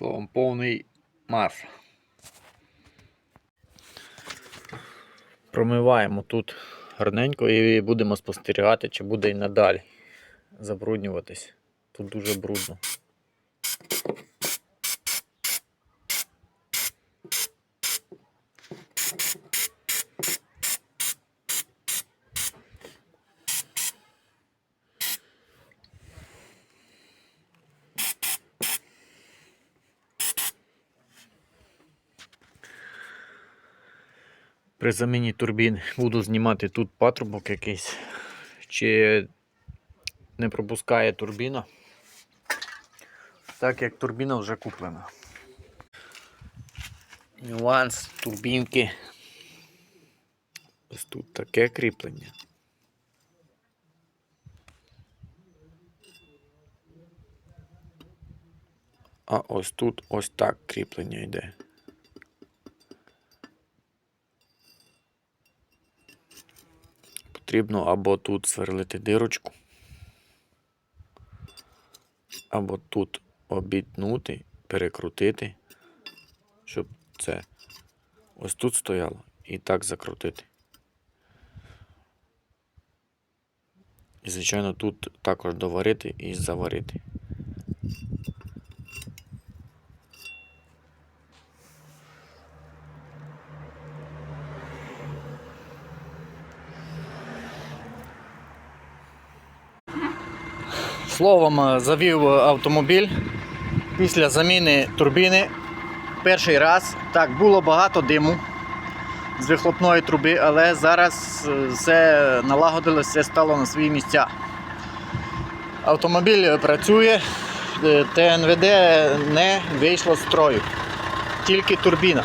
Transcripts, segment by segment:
Словом, повний марш. Промиваємо тут гарненько і будемо спостерігати, чи буде і надалі забруднюватись. Тут дуже брудно. При заміні турбін буду знімати тут патрубок якийсь, чи не пропускає турбіна, так як турбіна вже куплена. Нюанс турбінки. Ось тут таке кріплення. А ось тут ось так кріплення йде. Потрібно або тут сверлити дирочку, або тут обітнути, перекрутити, щоб це ось тут стояло і так закрутити. І, звичайно, тут також доварити і заварити. Словом, е, завів автомобіль після заміни турбіни. Перший раз. Так, було багато диму з вихлопної труби, але зараз е, все налагодилось, все стало на свої місця. Автомобіль е, працює, е, ТНВД не вийшло з строю, тільки турбіна.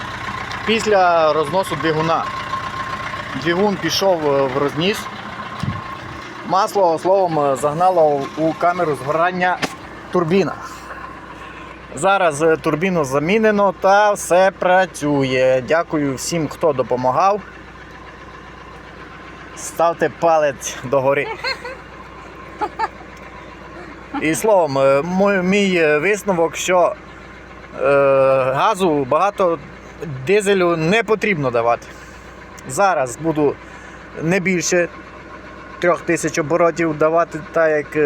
Після розносу двигуна. Двигун пішов е, в розніс. Масло, словом, е, загнало у камеру згорання турбіна. Зараз е, турбіну замінено та все працює. Дякую всім, хто допомагав. Ставте палець догори. І словом, е, мій висновок, що газу багато дизелю не потрібно давати. Зараз буду не більше трьох тисяч оборотів давати, так як е,